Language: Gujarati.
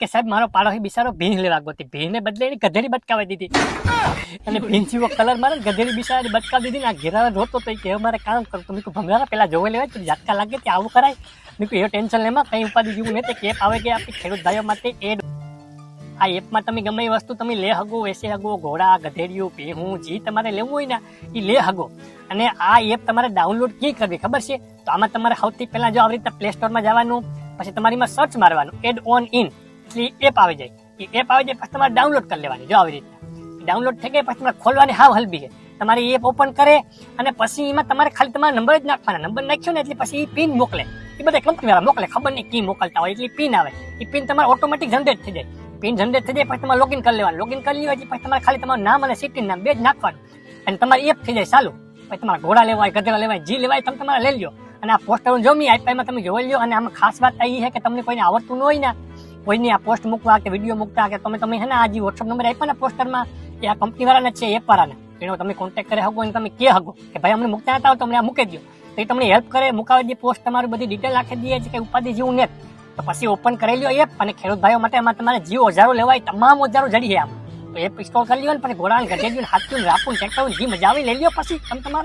કે સાહેબ, મારો પાડોશી બિચારો ભીંગ લેવા ગયો ભીંને બદલે એની ગધેડી બટકાવી દીધી. અને ભીંગ જેવો કલર મારે ગધેડી બિચારી બટકાવી દીધી ને આ ઘેરા રોતો તો કે મારે કામ કરતો મેં ભમરાના ભમરા પેલા જોવા લેવાય તો ઝાટકા લાગે તે આવું કરાય. મેં એ ટેન્શન લેમાં કંઈ ઉપાધિ જેવું નહીં. કેપ આવે કે આપણી ખેડૂત ભાઈઓ માટે એડ આ એપમાં તમે ગમે એ વસ્તુ તમે લે હગો વેસે હગો, ઘોડા ગધેડિયું ભેહું, જે તમારે લેવું હોય ને એ લે હગો. અને આ એપ તમારે ડાઉનલોડ ક્યાં કરવી ખબર છે? તો આમાં તમારે સૌથી પહેલા જો આવી રીતે પ્લે સ્ટોરમાં જવાનું, પછી તમારીમાં સર્ચ મારવાનું એડ ઓન ઇન એટલે એપ આવી જાય. એ એપ આવી જાય પછી તમારે ડાઉનલોડ કરી લેવાની જો આવી રીતે. ડાઉનલોડ થઈ ગઈ પછી તમારે ખોલવાની હાવ હલબી છે. તમારે એપ ઓપન કરે અને પછી એમાં તમારે ખાલી તમારા નંબર જ નાખવાના. નંબર નાખ્યો ને એટલે પછી એ પિન મોકલે. એ બધા કંપની વાળા મોકલે. ખબર નહીં કી મોકલતા હોય, એટલે પિન આવે. એ પિન તમારે ઓટોમેટિક જનરેટ થઈ જાય. પિન જનરેટ થઈ જાય પછી તમારે લોગિન કરી લેવાનું. લોગિન કરી લેવા પછી તમારે ખાલી તમારું નામ અને સિટી નામ બે જ નાખવાનું. અને તમારી એપ થઈ જાય ચાલુ. પછી તમારે ઘોડા લેવાય, ગધેડા લેવાય, જી લેવાય, તમે તમારે લઈ લો અને આ પોસ્ટર જો મી એમાં તમે જોઈ લો અને આમાં ખાસ વાત એ છે કે તમને કોઈને આવડતું ન હોય ને કોઈની આ પોસ્ટ મૂકવા કે વીડિયો મૂકતા કે તમે તમે હે ને આ જે વોટ્સઅપ નંબર આપ્યા ને પોસ્ટરમાં એ આ કંપની વાળાને છે એપ વાળાને એનો તમે કોન્ટેક્ટ કરી શકો અને તમે કે હકો કે ભાઈ અમને મૂકતા હતા તો અમને આ મૂકી દો તો એ તમને હેલ્પ કરે, મુકાવી દે પોસ્ટ તમારી બધી ડિટેલ આખી દે છે કે ઉપાધિ જેવું ને તો પછી ઓપન કરી લ્યો એપ અને ખેડૂત ભાઈઓ માટે એમાં તમારે જે ઓજારો લેવાય તમામ ઓજારો જડી છે આમ. તો એપ ઇન્સ્ટોલ કરી લ્યો ને પછી ઘોડા દો હાથ્યું રાખું ટ્રેક્ટર જે મજા આવી લઈ લ્યો પછી તમે તમારે